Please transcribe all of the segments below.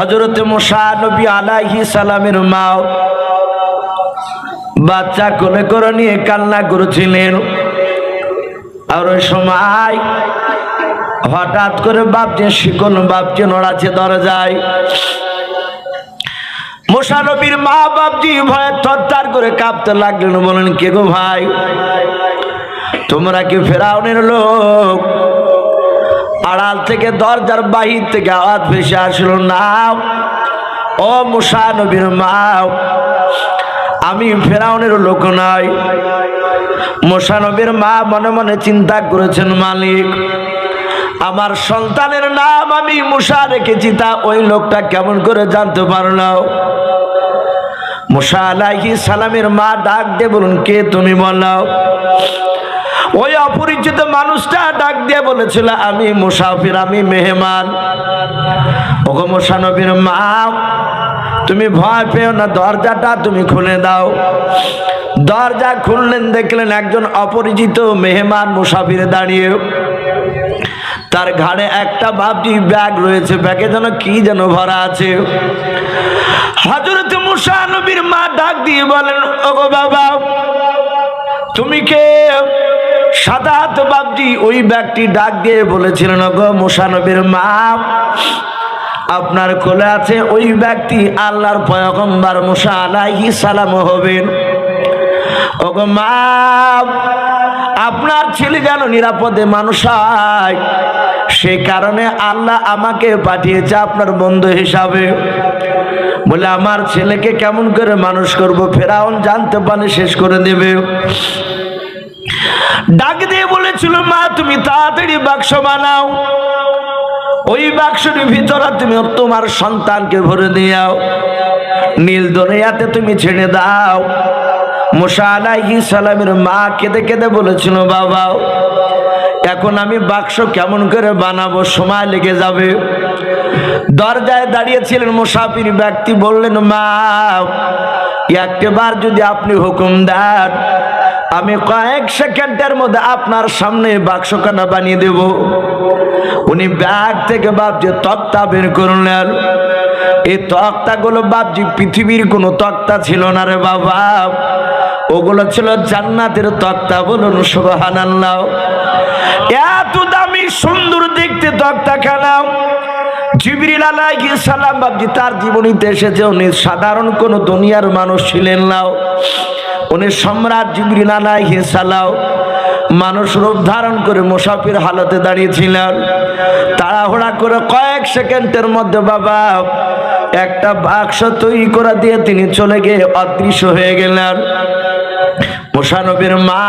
হজরতে মোশা নবী আলাইহি সালামের মাও বাচ্চা কোলে করে নিয়ে কান্না করেছিলেন। আর ওই সময় হঠাৎ করে বাপজে শিকল বাপজে নড়াচ্ছে দরজায় মোশানবীর মা বাপজি ভয়ে থরথর করে কাঁপতে লাগলেন। বলেন কে গো ভাই? তোমরা কি ফেরাউনের লোক? আড়াল থেকে দরজার বাহির থেকে আওয়াজ ভেসে আসলো না ও মুসানবীর মা আমি ফেরাউনের লোক নয় মোশানবীর মা মনে মনে চিন্তা করেছেন, মালিক, আমার সন্তানের নাম আমি মুসা রেখেছি, তা ওই লোকটা কেমন করে জানতে পারল? মুসা আলাইহি সালামের মা ডাক দে বলুন কে তুমি বলো? ওই অপরিচিত মানুষটা ডাক দিয়ে বলেছিল, আমি মুসাফির, আমি মেহমান। ওগো মুসানবীর মা, তুমি ভয় পেও না, দরজাটা তুমি খুলে দাও। দরজা খুললেন, দেখলেন একজন অপরিচিত মেহমান মুসাফিরে দাঁড়িয়ে। তার ঘাড়ে একটা ভাবটি ব্যাগ রয়েছে, ব্যাগে যেন কি যেন ভরা আছে। হজরত মুসা নবীর মা ডাক দিয়ে বলেন, ওগো বাবা, তুমি কে? সাদাত বাবজি ওই ব্যক্তি ডাক দিয়ে বলেছিলেন, ওগো মুসা নবীর মা, আপনার কোলে আছে ওই ব্যক্তি, আল্লাহর পয়গম্বর মুসা আলাইহি সালাম হবেন। ওগো মা, আপনার ছেলে যেন নিরাপদে মানুষ হয়, সে কারণে আল্লাহ আমাকে পাঠিয়েছে আপনার বন্ধু হিসাবে। বলে, আমার ছেলেকে কেমন করে মানুষ করব? ফেরাউন জানতে পারে শেষ করে দেবে। ডাক দিয়ে বলেছিল, মা, তুমি তাড়াতাড়ি বাক্স বানাও। ওই বাক্সের ভিতরে তুমি তোমার সন্তানকে ভরে দিয়াও। নীল দরিয়াতে তুমি ছেড়ে দাও। মুসা আলাইহি সালামের মা কেঁদে কেঁদে বলেছিল, বাবা, এখন আমি বাক্স কেমন করে বানাবো? সময় লেগে যাবে। দরজায় দাঁড়িয়েছিলেন মুসাফির ব্যক্তি বললেন, মা একবার যদি আপনি হুকুম দেন আমি কয়েক সেকেন্ডের মধ্যে আপনার সামনে বাক্সখানা বানিয়ে দেব। উনি ব্যাগ থেকে বাপজি তক্তা বের করলেন। এই তক্তাগুলো বাপজি পৃথিবীর কোনো তক্তা ছিল না রে বাবা। ওগুলো ছিল জান্নাতের তক্তা বলুন সুবহানাল্লাহ। এত দামি সুন্দর দেখতে তক্তা খেলাম জিবরিল আলাইহিস সালাম বাপজি, তার জীবনীতে এসেছে, উনি সাধারণ কোনো দুনিয়ার মানুষ ছিলেন না। উনি সম্রাট জিবরিল আলাইহিস সালাম, মানুষ রূপ ধারণ করে মুসাফির হালতে দাঁড়িয়েছিলেন। তাড়াহুড়া করে কয়েক সেকেন্ডের মধ্যে বাবা, একটা বাক্স তৈরি করে দিয়ে তিনি চলে গিয়ে অদৃশ্য হয়ে গেলেন। মোশানবীর মা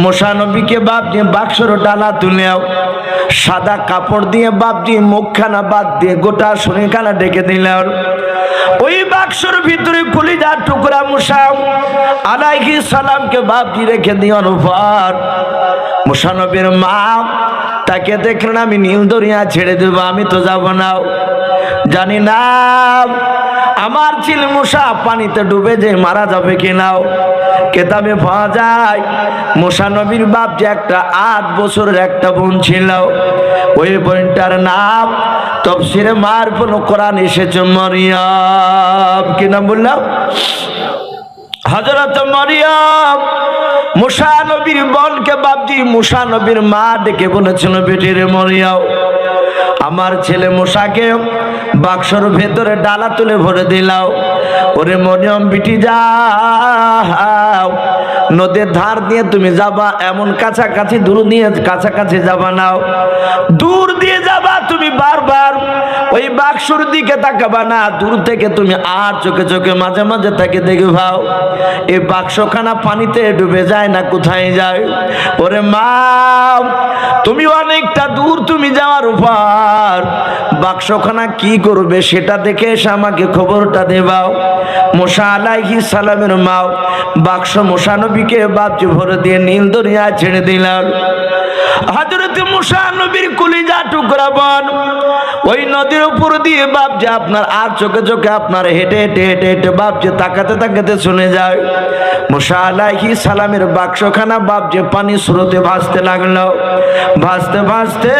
মোশানবীকে বাপ দিয়ে বাক্সর ডালা তুলেও সাদা কাপড় দিয়ে বাপ দিয়ে মুখখানা বাদ দিয়ে গোটা শরীরখানা ডেকে দিলেন ওই বাক্সর ভিতরে কলিজার টুকরা মুসা আলাইহি সালামকে বাপজি রেখে দিওয়ার উপর মুসানবীর মা, তাকে দেখলেন আমি নীল দরিয়া ছেড়ে দেবো, আমি তো যাব না। জানি না আমার ছিল মশা পানিতে ডুবে যে মারা যাবে কিনাও কেতাবে পাওয়া যায়, মোশা নবীর বাপ যে একটা আট বছরের একটা বোন ছিল, ওই বোনটার নাম তফসিরে মার কোনো কোরআন এসেছে মরিয়াম। কি নাম বললাম? হজরত মরিয়ম মুসা নবীর বোনকে বাপজি মুসা নবীর মা ডেকে বলেছিল বেটির মরিয়াও আমার ছেলে মশাকে বাক্সর ভেতরে ডালা তুলে ভরে দিলাও। ওরে মরিয়ম, বিটি যাও। নদীর ধার দিয়ে তুমি যাবা, এমন কাছাকাছি, দূর দিয়ে কাছাকাছি যাবা নাও। দূর দিয়ে বাক্সর দিকে তাকাবা না, দূর থেকে তুমি আর চোখে চোখে মাঝে মাঝে তাকে দেখে ভাও। এই বাক্সখানা পানিতে ডুবে যায় না, কোথায় যায়? ওরে মা, তুমি অনেকটা দূর, তুমি যাওয়ার উপর। বাক্সখানা কি করবে সেটা দেখে এসে আমাকে খবরটা দেবাও মশা আলাইহি সালামের মাও, বাক্স মোশানবীকে বাপজি ভরে দিয়ে নীল দরিয়া ছেড়ে দিলাম। হজরত মুসা নবীর কুলিজা টুকরা বন। ওই নদীর উপর দিয়ে বাপ যে আপনার আর চোখে চোখে আপনার হেঁটে হেঁটে হেঁটে হেঁটে বাপ যে তাকাতে তাকাতে শুনে যায়। মুসা আলাইহি সালামের বাক্সখানা বাপ যে পানি স্রোতে ভাসতে লাগল। ভাসতে ভাসতে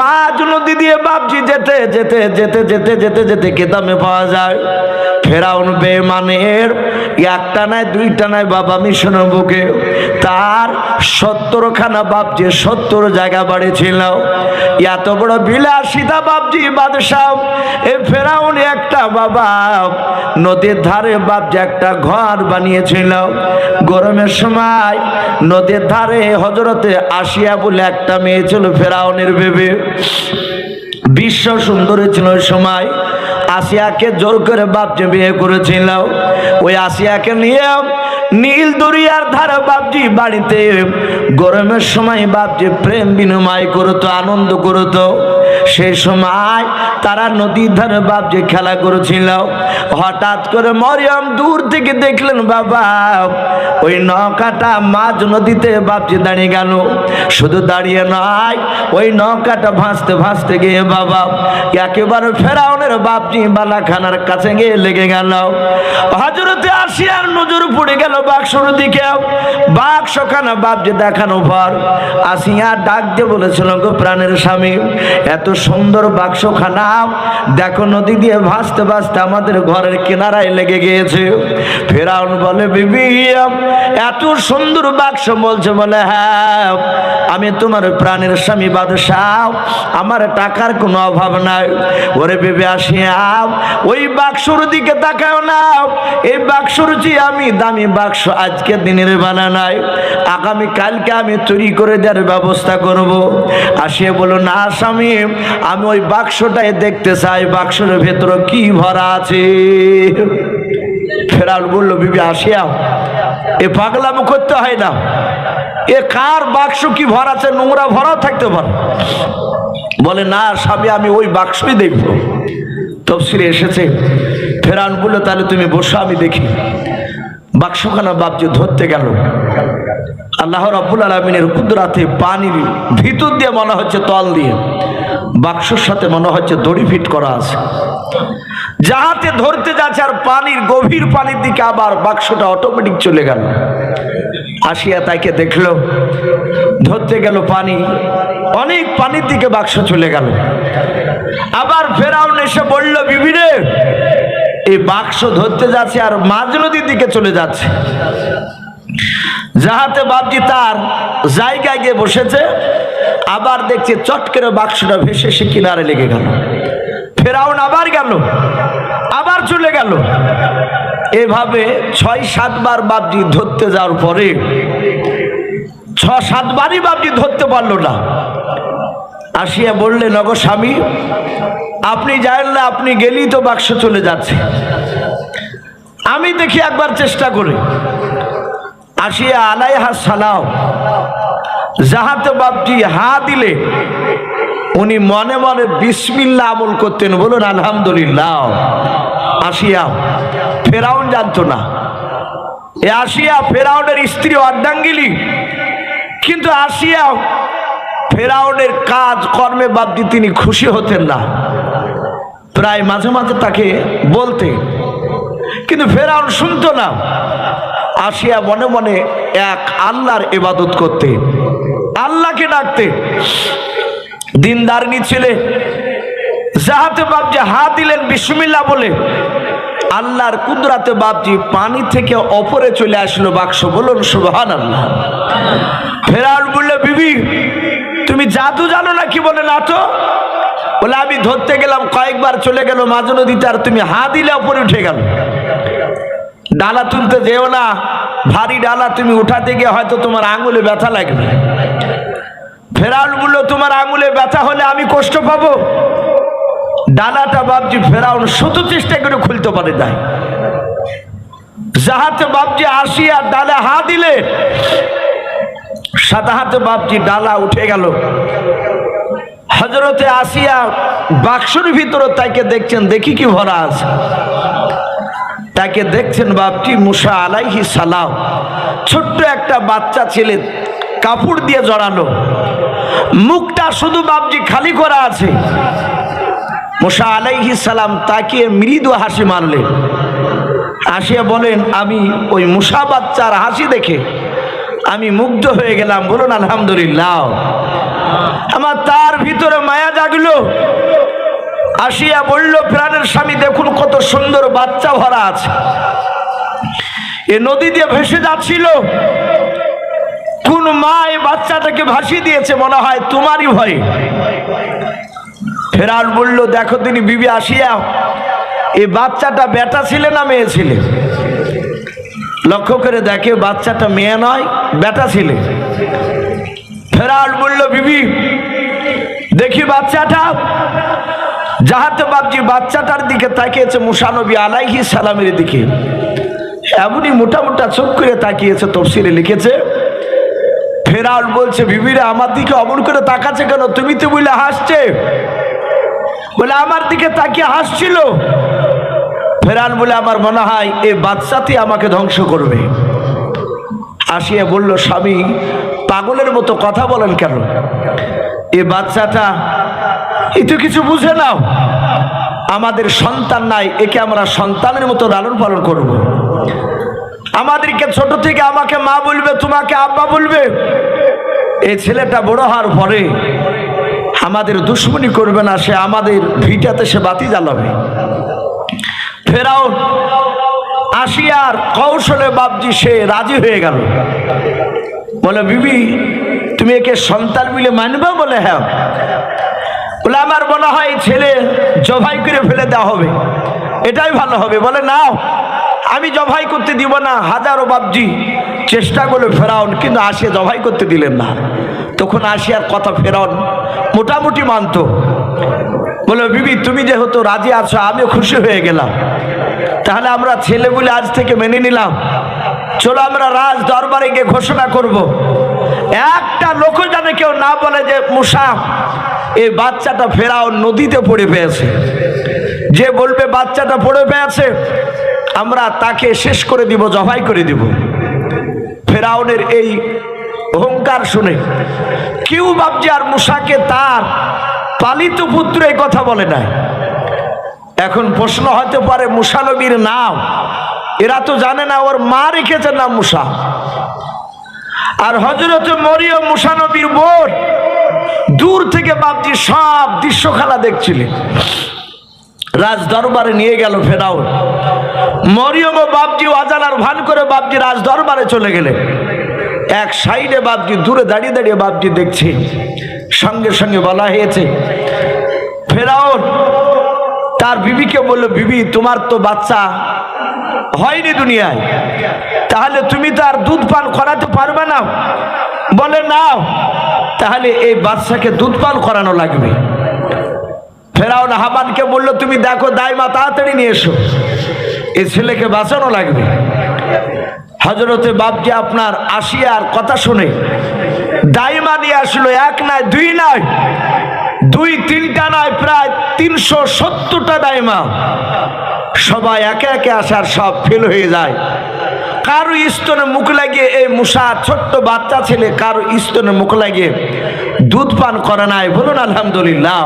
মাঝ নদী দিয়ে বাপজি যেতে যেতে যেতে যেতে যেতে যেতে কেতামে পাওয়া যায়। ফেরাউন বেমানের একটা নয় দুইটা নয় বাবা মিশনের বুকে তার সত্তরখানা বাপজি সত্তর জায়গা বাড়ি ছিল এত বড় বিলাসিতা বাপজি বাদশাহ। এ ফেরাউন একটা বাবা। নদীর ধারে বাপজি একটা ঘর বানিয়েছিল। গরমের সময় নদীর ধারে হজরতে আসিয়া বলে একটা মেয়ে ছিল ফেরাউনের ভেবে বিশ্ব সুন্দরী ছিল ওই সময়। আসিয়াকে জোর করে বাপজি বিয়ে করেছিল। ওই আসিয়াকে নিয়ে নীল দরিয়ার ধারে বাপজি বাড়িতে গরমের সময় বাপজি প্রেম বিনিময় করতো আনন্দ করতো। সেই সময় তারা নদীর ধারে বাপজি খেলা করেছিল। হঠাৎ করে মরিয়ম দূর থেকে দেখলেন, বাবা, ওই নৌকাটা মাঝ নদীতে বাপজি দাঁড়িয়ে গেল। শুধু দাঁড়িয়ে নয়, ওই নৌকাটা ভাসতে ভাসতে গিয়ে, বাবা, একেবারে ফেরাউনের বাপজি বালাখানার কাছে গিয়ে লেগে গেল। হজরতে আসিয়ার নজর পড়ে গেল বাক্সর দিকে। বাক্সখানা বাপজি দেখানো পর আসিয়া ডাক দিয়ে বলেছিল, গো প্রাণের স্বামী, এত সুন্দর বাক্সখানা। দেখো নদী দিয়ে ভাসতে ভাসতে আমাদের ঘরের কিনারায় লেগে গিয়েছে। ফেরাউন বলে, বিবি, এত সুন্দর বাক্স বলছে বলে হ্যাঁ আমি তোমার প্রাণের স্বামী বাদশাহ। আমার টাকার কোনো অভাব নাই। ওরে বেবে আসিয়া ওই বাক্সর দিকে তাকাও না। এই বাক্সর যে আমি দামি বাক্স আজকে দিনের বানা নাই। আগামী কালকে আমি তৈরি করে দেওয়ার ব্যবস্থা করব। আসিয়া বলো না, স্বামী আমি ওই বাক্সটাই দেখতে চাই, বাক্সের ভেতরে কি ভরা আছে। ফেরাল বলল, বিবি, আসিয়া এ পাগলাম করতে হয় না। এ কার বাক্স কি ভরা আছে? নোংরা ভরাও থাকতে পারে। বলে, না স্বামী, আমি ওই বাক্সই দেখব। তফসিলে এসেছে। ফেরান বলল, তাহলে তুমি বসো, আমি দেখি। বাক্সখানা বাপজি ধরতে গেল। আল্লাহ রাব্বুল আলমিনের কুদরাতে পানির ভিতর দিয়ে মনে হচ্ছে তল দিয়ে। বাক্সর সাথে মনে হচ্ছে দড়ি ফিট করা আছে। যাহাতে ধরতে যাচ্ছে আর পানির গভীর পানির দিকে আবার বাক্সটা অটোমেটিক চলে গেল। আসিয়া তাকে দেখল, ধরতে গেল পানি, অনেক পানির দিকে বাক্স চলে গেল। আবার ফেরাউন এসে বলল বিবিরে এই বাক্স ধরতে যাচ্ছে আর মাঝ নদীর দিকে চলে যাচ্ছে। যাহাতে বাপজি তার জায়গায় গিয়ে বসেছে, আবার দেখছে চট করে বাক্সটা ভেসে সে কিনারে লেগে গেল। ফেরাউন আবার গেল, আবার চলে গেল। এভাবে ছয় সাতবার বাপজি ধরতে যাওয়ার পরে ছ সাতবারই বাপজি ধরতে পারল না। আসিয়া বললেন অগো স্বামী, আপনি জানেন না, আপনি গেলেই তো বাক্স চলে যাচ্ছে। আমি দেখি একবার চেষ্টা করি আসিয়া আলাইহা সালাম। যাহাতে বাপজি হা দিলে, উনি মনে মনে বিসমিল্লা আমল করতেন, বলুন, আলহামদুলিল্লাহ। আসিয়া, ফেরাউন জানতো না। এ আসিয়া ফেরাউনের স্ত্রী অর্ধাঙ্গিলি কিন্তু আসিয়া ফেরাউনের কাজ, কর্মে বাপজি তিনি খুশি হতেন না। প্রায় মাঝে মাঝে তাকে বলতে কিন্তু ফেরাউন শুনতো না। আসিয়া মনে মনে এক আল্লাহর ইবাদত করতে। আল্লাহকে ডাকতে। দিনদারনি ছেলে, যাহাতে বাপজি হা দিলেন বিসমিল্লা বলে, আল্লাহর কুদরাতে বাপজি পানি থেকে অপরে চলে আসলো বাক্স বলুন সুবহান আল্লাহ ফেরাউন বললে, বিবি, তুমি জাদু জানো না কি বলে, না তো। বলে, আমি ধরতে গেলাম, কয়েকবার চলে গেল মাঝ নদীতে আর তুমি হা দিলে উপরে উঠে গেল। ডালা তুলতে যেও না। ভারী ডালা তুমি উঠাতে গিয়ে হয়তো তোমার আঙুলে ব্যথা লাগবে। ফেরাউন বলল, তোমার আঙুলে ব্যথা হলে আমি কষ্ট পাবো? ডালাটা বাপজি ফেরাউন শত চেষ্টা করে খুলতে পারে নাই। যাহাতে বাপজি আসিয়া ডালে হা দিলে সাদা হাতে বাপজি ডালা উঠে গেল। হজরতে আসিয়া বাক্সর ভিতরে তাকে দেখছেন, দেখি কি ভরা আছে। তাকে দেখছেন বাপটি মুসা আলাইহি সালাম। ছোট্ট একটা বাচ্চা ছেলে কাপড় দিয়ে জড়ালো। মুখটা শুধু বাবজি খালি করা আছে। মুসা আলাইহি সালাম তাকিয়ে মৃদু হাসি মারলেন হাসিয়া বলেন, আমি ওই মুসা বাচ্চার হাসি দেখে আমি মুগ্ধ হয়ে গেলাম। বলুন, আলহামদুলিল্লাহ। আমার তার ভিতরে মায়া জাগলো। আসিয়া বলল, প্রাণের স্বামী, দেখুন কত সুন্দর বাচ্চা ভরা আছে। এ নদী দিয়ে ভেসে যাচ্ছিল। কোন মা এই বাচ্চাটাকে ভাসিয়ে দিয়েছে, মনে হয় তোমারই ভয়ে। ফেরাল বলল, দেখো তিনি বিবি আসিয়া এই বাচ্চাটা বেটা ছিলে না মেয়ে ছিলে? লক্ষ্য করে দেখে বাচ্চাটা মেয়ে নয়, বেটা ছিলে। ফেরাল বলল, বিবি, দেখি বাচ্চাটা। যাহাতে বাপজি বাচ্চাটার দিকে তাকিয়েছে মুসানবী আলাইহি সালামের দিকে। এমনই মোটা মোটা চোখ করে তাকিয়েছে, তফসিলে লিখেছে ফেরাল বলছে, বিবিরা, আমার দিকে অমন করে তাকাচ্ছে কেন? তুমি তো বলে হাসছে। বলে, আমার দিকে তাকিয়ে হাসছিল। ফেরাল বলে, আমার মনে হয় এই বাচ্চাটি আমাকে ধ্বংস করবে। আসিয়া বলল, স্বামী, পাগলের মতো কথা বলেন কেন? এ বাচ্চাটা এ কিছু বুঝে নাও। আমাদের সন্তান নাই, একে আমরা সন্তানের মতো লালন পালন করব। আমাদেরকে ছোট থেকে আমাকে মা বলবে, তোমাকে আব্বা বলবে। এই ছেলেটা বড় হওয়ার পরে আমাদের দুশ্মনী করবে না, সে আমাদের ভিটাতে সে বাতি জ্বালাবে। ফেরাও, আসিয়ার কৌশলে বাবজি সে রাজি হয়ে গেল। বলে, বিবি, তুমি একে সন্তান মিলে মানবে? বলে হ্যাঁ। বলে, আমার মনে হয় ছেলে জবাই করে ফেলে দেওয়া হবে। এটাই ভালো হবে। বলে, নাও, আমি জবাই করতে দিব না। হাজারো বাবজি চেষ্টা করলে ফেরাউন, কিন্তু আসিয়া জবাই করতে দিলেন না। তখন আসিয়ার কথা ফেরাউন মোটামুটি মানত। বলে, বিবি, তুমি যেহেতু রাজি আছো, আমিও খুশি হয়ে গেলাম। তাহলে আমরা ছেলে বলে আজ থেকে মেনে নিলাম। চলো আমরা রাজ দরবারে গিয়ে ঘোষণা করব। একটা লোক জানে কেউ না বলে যে, মুসা এই বাচ্চাটা ফেরাও নদীতে পড়ে পেয়েছে। যে বলবে, বাচ্চাটা পড়ে পেয়েছে, আমরা তাকে শেষ করে দিব, জবাই করে দিব। ফেরাউনের এই অহংকার শুনে কেউ ভাবছে, আর মুসাকে তার পালিত পুত্র এই কথা বলে না এখন প্রশ্ন হতে পারে মুসানবীর নাম? এরা তো জানে না, ওর মা রেখেছে নাম মুসা। আর হজরত মরিয়ম মুসানবীর বোন দূর থেকে বাপজি সব দৃশ্য খেলা দেখছিলেন। রাজ দরবারে নিয়ে গেল ফেরাউন মরিয়ম ও বাপজি অজানার ভান করে বাপজি রাজ দরবারে চলে গেলেন। এক সাইডে বাপজি, দূরে দাঁড়িয়ে দাঁড়িয়ে বাপজি দেখছে। সঙ্গে সঙ্গে বলা হয়েছে ফেরাউন তার বিবিকে বলল, বিবি, তোমার তো বাচ্চা। হয়নি দুনিয়ায়। তাহলে তুমি তো আর দুধ পান করাতে পারবে না। বলে না তাহলে এই বাচ্চাকে দুধ পান করানো লাগবে। ফেরাউন হামানকে বলল, তুমি দেখো দাইমা, তাড়াতাড়ি নিয়ে এসো। এই ছেলেকে বাঁচানো লাগবে। হজরতে বাপজি আপনার আসিয়ার কথা শুনে দাইমা নিয়ে আসলো, এক নয়, দুই নয়, দুই তিনটা নয়, প্রায় তিনশো সত্তরটা দাইমা। সবাই একে একে আসার সব ফেল হয়ে যায়। কারও স্তনে মুখ লাগিয়ে এই মুসা ছোট্ট বাচ্চা ছেলে কারও স্তনে মুখ লাগিয়ে দুধ পান করে নাই। বলুন, আলহামদুলিল্লাহ।